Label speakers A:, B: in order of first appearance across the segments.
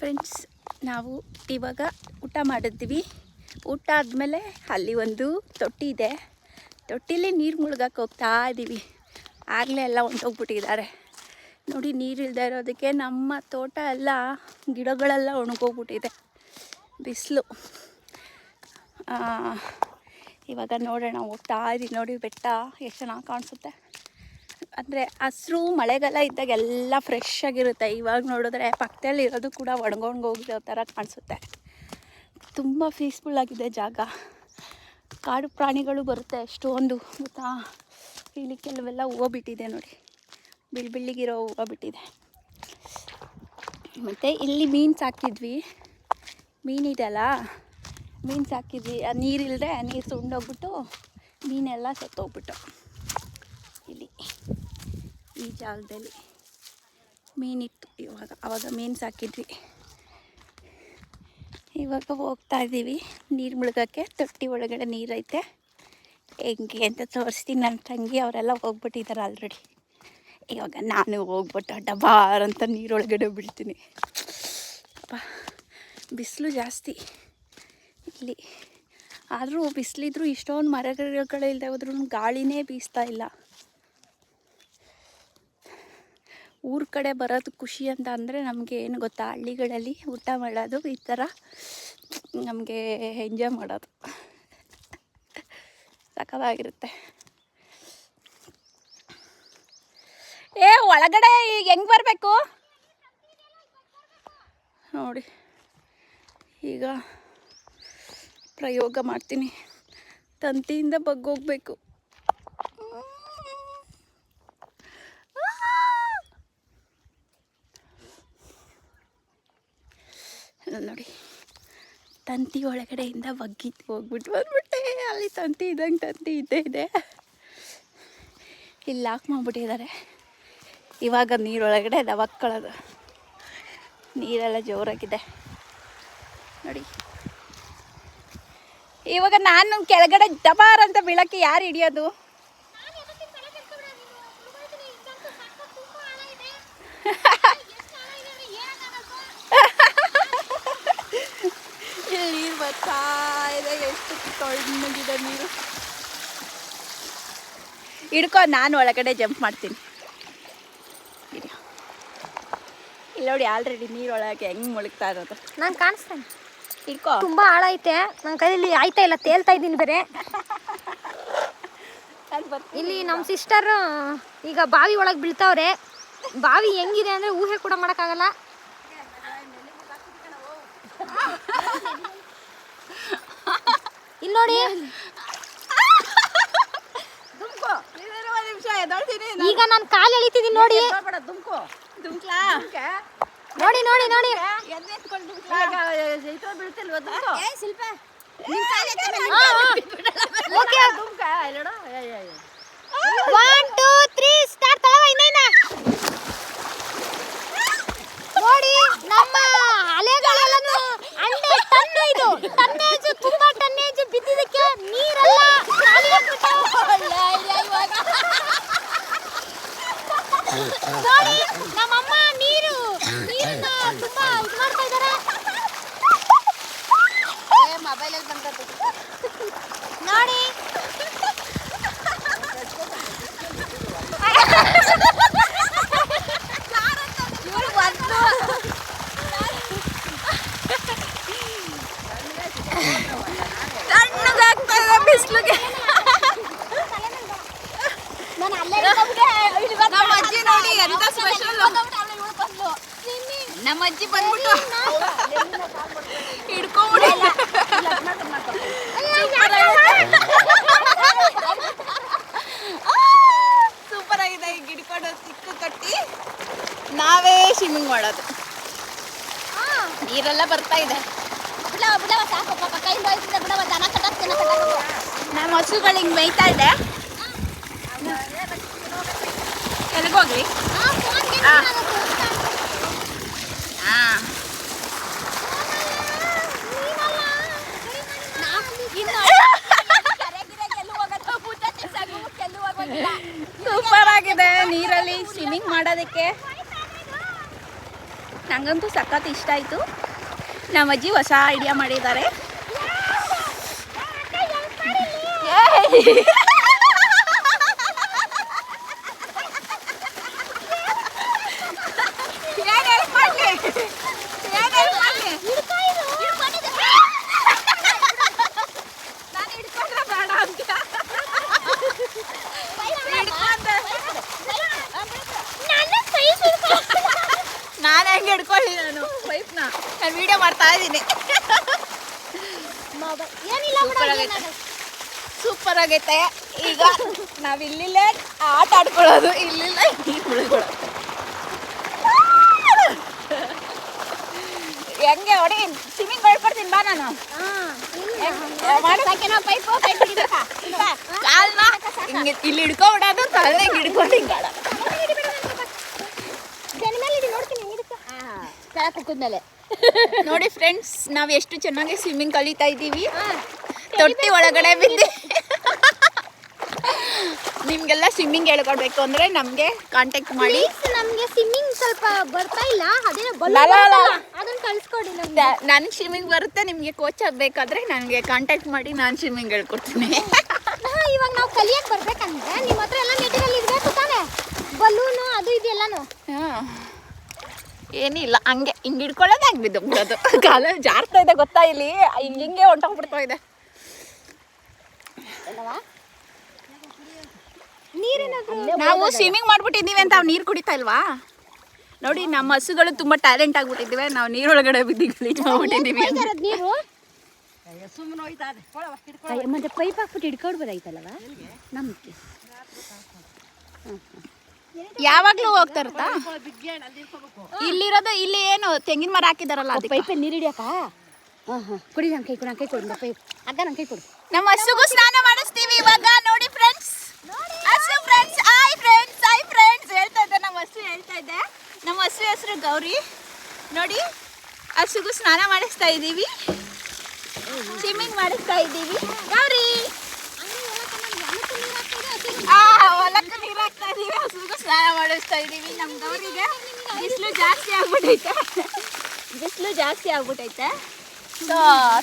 A: Friends ನಾವು ಇವಾಗ ಊಟ ಮಾಡಿದ್ವಿ. ಊಟ ಆದಮೇಲೆ ಅಲ್ಲಿ ಒಂದು ತೊಟ್ಟಿ ಇದೆ. ತೊಟ್ಟಿಲಿ ನೀರು ಮುಳುಗಕ್ಕೆ ಹೋಗ್ತಾ ಇದ್ದೀವಿ ಆಗಲೇ ಎಲ್ಲ ಒಣಗೋಗ್ಬಿಟ್ಟಿದ್ದಾರೆ ನೋಡಿ ನೀರಿಲ್ಲದೆ ಇರೋದಕ್ಕೆ ನಮ್ಮ ತೋಟ ಎಲ್ಲ, ಗಿಡಗಳೆಲ್ಲ ಒಣಗೋಗ್ಬಿಟ್ಟಿದೆ. ಬಿಸಿಲು. ಇವಾಗ ನೋಡೋಣ ಹೋಗ್ತಾ ಇದ್ದೀವಿ ನೋಡಿ, ಬೆಟ್ಟ ಎಷ್ಟು ಚೆನ್ನಾಗಿ ಕಾಣಿಸುತ್ತೆ. ಅಂದರೆ ಹಸಿರು ಮಳೆಗಾಲ ಇದ್ದಾಗ ಎಲ್ಲ ಫ್ರೆಶ್ ಆಗಿರುತ್ತೆ. ಇವಾಗ ನೋಡಿದ್ರೆ ಪಕ್ಕದಲ್ಲಿ ಇರೋದು ಕೂಡ ಒಣಗೊಂಡು ಹೋಗಿರೋ ಥರ ಕಾಣಿಸುತ್ತೆ. ತುಂಬ ಪೀಸ್ಫುಲ್ ಆಗಿದೆ ಜಾಗ. ಕಾಡು ಪ್ರಾಣಿಗಳು ಬರುತ್ತೆ ಎಷ್ಟೊಂದು ಗೊತ್ತಾ? ಇಲ್ಲಿ ಕೆಲವೆಲ್ಲ ಹೂವು ಬಿಟ್ಟಿದೆ ನೋಡಿ. ಬಿಳಿ ಬಿಳಿಗಿರೋ ಹೂವು ಬಿಟ್ಟಿದೆ. ಮತ್ತು ಇಲ್ಲಿ ಮೀನು ಸಾಕಿದ್ವಿ ಮೀನಿದೆಯಲ್ಲ ಮೀನು ಸಾಕಿದ್ವಿ ನೀರಿಲ್ಲದೆ ನೀರು ಸುಂಡೋಗ್ಬಿಟ್ಟು ಮೀನೆಲ್ಲ ಸತ್ತೋಗ್ಬಿಟ್ಟು. ಇಲ್ಲಿ ಈ ಜಾಗದಲ್ಲಿ ಮೀನಿತ್ತು ಇವಾಗ, ಅವಾಗ ಮೀನು ಸಾಕಿದ್ವಿ ಇವಾಗ ಹೋಗ್ತಾ ಇದ್ದೀವಿ ನೀರು ಮುಳುಗೋಕ್ಕೆ ತೊಟ್ಟಿ ಒಳಗಡೆ ನೀರೈತೆ. ಹೆಂಗೆ ಅಂತ ತೋರಿಸ್ತೀನಿ. ನನ್ನ ತಂಗಿ ಅವರೆಲ್ಲ ಹೋಗ್ಬಿಟ್ಟಿದ್ದಾರೆ ಆಲ್ರೆಡಿ ಇವಾಗ ನಾನು ಹೋಗ್ಬಿಟ್ಟು ಡಬಾರ್ ಅಂತ ನೀರೊಳಗಡೆ ಬಿಡ್ತೀನಿ ಅಪ್ಪ, ಬಿಸಿಲು ಜಾಸ್ತಿ. ಇಲ್ಲಿ ಆದರೂ ಬಿಸಿಲಿದ್ರು ಇಷ್ಟೊಂದು ಮರಗಳಿಲ್ಲದೆ ಹೋದ್ರೂ ಗಾಳಿನೇ ಬೀಸ್ತಾ ಇಲ್ಲ. ಊರ ಕಡೆ ಬರೋದು ಖುಷಿ ಅಂತ ಅಂದರೆ ನಮಗೆ ಏನು ಗೊತ್ತಾ? ಹಳ್ಳಿಗಳಲ್ಲಿ ಊಟ ಮಾಡೋದು ಈ ಥರ ನಮಗೆ ಎಂಜಾಯ್ ಮಾಡೋದು. ಸಖತ್ತಾಗಿರುತ್ತೆ. ಏ, ಒಳಗಡೆ ಈಗ ಹೆಂಗೆ ಬರಬೇಕು? ನೋಡಿ, ಈಗ ಪ್ರಯೋಗ ಮಾಡ್ತೀನಿ. ತಂತಿಯಿಂದ ಬಗ್ಗೋಗ್ಬೇಕು. ನೋಡಿ. ತಂತಿ ಒಳಗಡೆಯಿಂದ ಒಗ್ಗಿದ್ದು ಹೋಗ್ಬಿಟ್ಟು ಬಂದ್ಬಿಟ್ಟೆ. ಅಲ್ಲಿ ತಂತಿ ಇದ್ದಂಗೆ ತಂತಿ ಇದ್ದೇ ಇದೆ. ಇಲ್ಲಿ ಲಾಕ್ ಮಾಡಿಬಿಟ್ಟಿದ್ದಾರೆ. ಇವಾಗ ನೀರೊಳಗಡೆ ದವಕ್ಕಳೋದು ನೀರೆಲ್ಲ ಜೋರಾಗಿದೆ. ನೋಡಿ. ಇವಾಗ ನಾನು ಕೆಳಗಡೆ ಡಬಾರ್ ಅಂತ ಬೀಳಕ್ಕೆ ಯಾರು ಹಿಡಿಯೋದು ಇಲ್ಲಿ ನೀರು ಬರ್ತಾ ಇದೆ ತಣ್ಣಗಿದೆ ನೀರು. ಹಿಡ್ಕೊ ನಾನು ಒಳಗಡೆ ಜಂಪ್ ಮಾಡ್ತೀನಿ. ಇಲ್ಲ ನೋಡಿ ಆಲ್ರೆಡಿ ನೀರೊಳಗೆ ಹೆಂಗ್ ಮುಳುಗ್ತಾ ಇರೋದು.
B: ನಾನು ಕಾಣಿಸ್ತೇನೆ.
A: ಹಿಡ್ಕೊ.
B: ತುಂಬಾ ಆಳ ಐತೆ. ನನ್ನ ಕೈಯಲ್ಲಿ ಆಯ್ತಾ ಇಲ್ಲ ತೇಲ್ತಾ ಇದ್ದೀನಿ ಬೇರೆ. ಇಲ್ಲಿ ನಮ್ಮ ಸಿಸ್ಟರ್ ಈಗ ಬಾವಿ ಒಳಗೆ ಬೀಳ್ತಾವ್ರೆ. ಬಾವಿ ಹೆಂಗಿದೆ ಅಂದ್ರೆ ಊಹೆ ಕೂಡ ಮಾಡೋಕ್ಕಾಗಲ್ಲ. ಇಲ್ಲಿ. ನೋಡಿ ಈಗ ನಾನು ಕಾಲು ಎಳಿತಿದ್ದೀನಿ ನೋಡಿ. ನೋಡಿ ನೋಡಿ ನೋಡಿ.
A: ಬೀಳ್ತಿಲ್ವ
B: ನೋಡಿ ನಮ್ಮಮ್ಮ ನೀರು ನೀರನ್ನ ತುಂಬಾ ಇದು ಮಾಡ್ತಾ
A: ಮೊಬೈಲಲ್ಲಿ ಬಂದದ್ದು
B: ನೋಡಿ
A: ತಣ್ಣಗಾಗ್ತಾ ಇದೆ ಬಿಸಿಲಿಗೆ
B: ನಾನು ಅಲ್ಲೇ
A: ನಮ್ಮ ಅಜ್ಜಿ ನೋಡಿ ಎಂತ ಸ್ಪೆಷಲ್ ನಮ್ಮ ಅಜ್ಜಿ ಬಂದ್ಬಿಟ್ಟು ಹಿಡ್ಕೊಂಬಿಡಿ. ಸೂಪರ್ ಆಗಿದೆ ಈಗ ಹಿಡ್ಕೊಂಡು ಸಿಕ್ಕು ಕಟ್ಟಿ ನಾವೇ ಸ್ವಿಮ್ಮಿಂಗ್ ಮಾಡೋದು. ನೀರೆಲ್ಲ ಬರ್ತಾ ಇದೆ.
B: ಬಿಡವ ಬಿಡವ ಸಾಕು ಪಾಪ. ಕೈಯಿಂದ ಹೋಯ್ತಿದ್ದೆ ಬಿಡವ ದನ ಕಟ್ಟಾಕ್ತೇನೆ
A: ನಮ್ಮ ಹಸುಗಳು ಹಿಂಗೆ ಮೇಯ್ತಾ ಇದೆ. ಎಲ್ಲಿಗೋಗ್ಲಿ ಆ. ಹಾಂ ಸೂಪರ್ ಆಗಿದೆ ನೀರಲ್ಲಿ ಸ್ವಿಮ್ಮಿಂಗ್ ಮಾಡೋದಕ್ಕೆ. ನಂಗಂತೂ ಸಖತ್ ಇಷ್ಟ ಆಯಿತು. ನಮ್ಮ ಅಜ್ಜಿ ಹೊಸ ಐಡಿಯಾ ಮಾಡಿದ್ದಾರೆ ಏಯ್! ಏನ್ help ಮಾಡ್ಲಿ? ಏನ್ help ಮಾಡ್ಲಿ? ನಾನ್ ಹಿಡ್ಕೊಂಡ್ರೆ ಬೇಡ ಅಂತ್ಯಾ? ಹಿಡ್ಕೊಂಡೆ. ನಾನು ಹೆಂಗೆ ಹಿಡ್ಕೊಳ್ಳಿ ನಾನು ಪೈಪ್ನ ನಾನು ವಿಡಿಯೋ ಮಾಡ್ತಾ ಇದ್ದೀನಿ. ಸೂಪರ್ ಆಗೈತೆ. ಈಗ ನಾವ್ ಇಲ್ಲಿಲ್ಲೇ ಆಟ ಆಡ್ಕೊಳ್ಳೋದು ಇಲ್ಲಿಲ್ಲ ಹೆಂಗೆ ಹೊಡಿ ಸ್ವಿಮ್ಮಿಂಗ್ ಮಾಡ್ಕೊಡ್ತೀನಿ ಬಾ ನಾನು. ಕಾಲ್ನ ಹಿಂಗೆ ಇಲ್ಲಿ ಹಿಡ್ಕೊಬಿಡೋದು ಕಾಲ್ನ ನೋಡ್ತೀನಿ ಹಿಡ್ಕೊಂಡು ಹಿಂಗೆ ಆಡೋದು. ನೋಡಿ ಫ್ರೆಂಡ್ಸ್ ನಾವು ಎಷ್ಟು ಚೆನ್ನಾಗಿ ಸ್ವಿಮ್ಮಿಂಗ್ ಕಲಿತಾ ಇದ್ದೀವಿ. ತೊಟ್ಟಿ ಒಳಗಡೆ ಬಿದ್ದು. ನಿಮ್ಗೆಲ್ಲ ಸ್ವಿಮ್ಮಿಂಗ್ ಹೇಳ್ಕೊಡ್ಬೇಕು ಅಂದ್ರೆ ನಮಗೆ ಕಾಂಟ್ಯಾಕ್ಟ್ ಮಾಡಿ.
B: ನಮ್ಗೆ ಸ್ವಿಮ್ಮಿಂಗ್ ಸ್ವಲ್ಪ ಬರ್ತಾ ಇಲ್ಲ. ಅದನ್ನ ಕಳ್ಸ್ಕೊಡಿ ನಮ್ಗೆ
A: ನನಗೆ ಸ್ವಿಮ್ಮಿಂಗ್ ಬರುತ್ತೆ ನಿಮಗೆ ಕೋಚ್ ಆಗಬೇಕಾದ್ರೆ ನನಗೆ ಕಾಂಟ್ಯಾಕ್ಟ್ ಮಾಡಿ ನಾನು ಸ್ವಿಮ್ಮಿಂಗ್ ಹೇಳ್ಕೊಡ್ತೀನಿ.
B: ಇವಾಗ ನಾವು ಕಲಿಯಕ್ ಬರ್ಬೇಕಂದ್ರೆ ನಿಮ್ಮ ಹತ್ರ ಎಲ್ಲ ಮೆಟೀರಿಯಲ್ ಇರ್ಬೇಕು ತಾನೆ. ಬಲೂನು ಅದು ಇದೆಲ್ಲಾನು
A: ಹಾ. ಏನಿಲ್ಲ ಹಂಗೆ ಹಿಂಗೆ ಹಿಡ್ಕೊಳ್ಳೋದು ಹಂಗೆ ಬಿದ್ದು ಬಿಡೋದು. ಕಾಲ ಜಾರ್ತಾ ಇದೆ ಗೊತ್ತಾ ಇಲ್ಲಿ? ಹಿಂಗೆ ಹಿಂಗೆ ಹೊಂಟೋಗ್ಬಿಡ್ತಾ ಇದೆ. ನಾವು ಸ್ವಿಮ್ಮಿಂಗ್ ಮಾಡ್ಬಿಟ್ಟಿದ್ದೀವಿ ಅಂತ ನೀರು ಕುಡಿತಾ ಇಲ್ವಾ? ನೋಡಿ ನಮ್ಮ ಹಸುಗಳು ತುಂಬಾ ಟ್ಯಾಲೆಂಟ್ ಆಗ್ಬಿಟ್ಟಿದ್ದೀವಿ. ನಾವು ನೀರೊಳಗಡೆ ಬಿದ್ದು ಗಲೀಜ್ ಮಾಡ್ಬಿಟ್ಟಿದ್ದೀವಿ
B: ನೀರು? ಮತ್ತೆ ಪೈಪ್ ಹಾಕ್ಬಿಟ್ಟು ಹಿಡ್ಕೊಡ್ಬೋದಾಯ್ತಲ್ವಾ ನಮ್ಗೆ.
A: ಯಾವಾಗ್ಲೂ ಹೋಗ್ತಾ ಇರುತ್ತಾ ಇಲ್ಲಿರೋದು ಇಲ್ಲಿ ಏನು ತೆಂಗಿನ ಮರ ಹಾಕಿದಾರಲ್ಲ ಅದಕ್ಕೆ?
B: ಪೈಪ್ ನೀರು ಹಿಡಿಯಪ್ಪ ಹಾಂ ಹಾಂ. ಕುಡಿ ನನ್ನ ಕೈ ಕೊಡು ನನ್ನ ಕೈ ಕೊಡು ನನ್ನ ಪೈಪ್ ಅಗ್ಗ ನನ್ನ ಕೈ ಕೊಡು.
A: ನಮ್ಮ ಹಸುಗೂ ಸ್ನಾನ ಮಾಡಿಸ್ತೀವಿ ಇವಾಗ. ನೋಡಿ ಫ್ರೆಂಡ್ಸ್ ಹಸು friends hi friends hi friends ಹೇಳ್ತಾ ಇದ್ದೆ ನಮ್ಮ ಹಸು ಹೇಳ್ತಾ ಇದ್ದೆ. ನಮ್ಮ ಹಸು ಹೆಸರು ಗೌರಿ. ನೋಡಿ ಹಸುಗೂ ಸ್ನಾನ ಮಾಡಿಸ್ತಾ ಇದ್ದೀವಿ ಸ್ವಿಮ್ಮಿಂಗ್ ಮಾಡಿಸ್ತಾ ಇದ್ದೀವಿ ಗೌರಿ! ಹೊಲಕ್ಕೆ ನೀರು ಹಾಕ್ತಾ ಇದೀವಿ ಹಸುಗೂ ಸ್ನಾನ ಮಾಡಿಸ್ತಾ ಇದೀವಿ ನಮ್ಮ ಗೌರಿಗೆ ಬಿಸಿಲು ಜಾಸ್ತಿ ಆಗ್ಬಿಟ್ಟೈತೆ ಬಿಸಿಲು ಜಾಸ್ತಿ ಆಗ್ಬಿಟ್ಟೈತೆ ಸೊ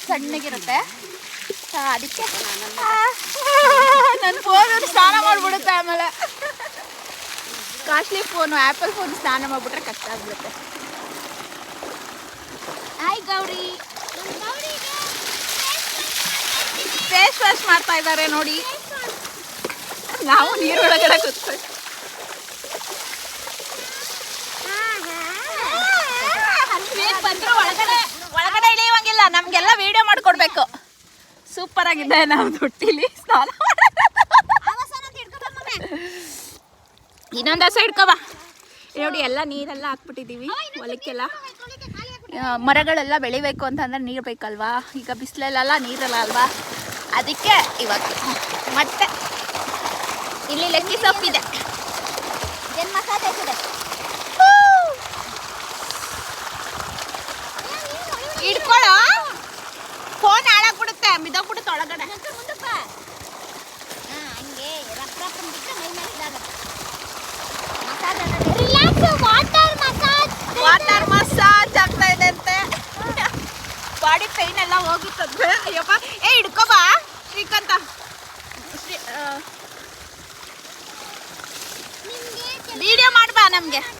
A: ಸಣ್ಣಗಿರುತ್ತೆ. ಅದಕ್ಕೆ ನನ್ನ ಫೋನ್ ಸ್ನಾನ ಮಾಡಿಬಿಡುತ್ತೆ ಆಮೇಲೆ. ಕಾಸ್ಟ್ಲಿ ಫೋನು ಆ್ಯಪಲ್ ಫೋನ್ ಸ್ನಾನ ಮಾಡಿಬಿಟ್ರೆ ಕಷ್ಟ ಆಗ್ಬಿಡುತ್ತೆ. ಹಾಯ್ ಗೌರಿ. ಫೇಸ್ ವಾಶ್ ಮಾಡ್ತಾ ಇದ್ದಾರೆ ನೋಡಿ. ನಾವು ನೀರೊಳಗಡೆ ಬಂದ್ರು ಒಳಗಡೆ ಒಳಗಡೆ ಇಳಿಯುವಂಗಿಲ್ಲ. ನಮ್ಗೆಲ್ಲ ವಿಡಿಯೋ ಮಾಡ್ಕೊಡ್ಬೇಕು. ಸೂಪರ್ ಆಗಿದೆ ನಾವು ತೊಟ್ಟಿಲಿ. ಸ್ನಾನ ಇನ್ನೊಂದು ಹಸ ಇಟ್ಕೋ ಬಾ. ನೋಡಿ, ಎಲ್ಲ ನೀರೆಲ್ಲ ಹಾಕ್ಬಿಟ್ಟಿದ್ದೀವಿ. ಹೊಲಕ್ಕೆಲ್ಲ. ಮರಗಳೆಲ್ಲ ಬೆಳಿಬೇಕು ಅಂತಂದ್ರೆ ನೀರು ಬೇಕಲ್ವಾ? ಈಗ ಬಿಸಿಲಲ್ಲೆಲ್ಲ ನೀರಲ್ಲ ಅಲ್ವಾ? ಅದಕ್ಕೆ ಇವಾಗ ಮತ್ತೆ ಇಲ್ಲಿ ಲೆಕ್ಕಿ ಸೊಪ್ಪಿದೆ
B: ಏನು ಮಸಾಲೆ ಹಾಕಿದೆ
A: ಇಟ್ಕೊಳ್ಳೋ. ಫೋನ್ ಹಾಳಾಗ್ಬಿಡುತ್ತೆ ಬಿದ್ದೋಗ್ಬಿಡುತ್ತೆ ಒಳಗಡೆ.
B: ಹಂಗೆ ರಫ್ ರಫ್ ಬಿಟ್ಟರೆ ಮೈ ಮೇಲೆ ಇದಾಗುತ್ತೆ. Massage relax water massage
A: water massage ಆಗ್ತಾ ಇದೆ ಅಂತೆ. ಬಾಡಿ ಪೈನ್ ಎಲ್ಲ ಹೋಗುತ್ತಂತೆ ಅಯ್ಯಪ್ಪ. ಏ ಹಿಡ್ಕೋ ಶ್ರೀಕಂತ ಶ್ರೀಕಾಂತ. ಶ್ರೀ ವಿಡಿಯೋ ಮಾಡ್ಬಾ ನಮಗೆ.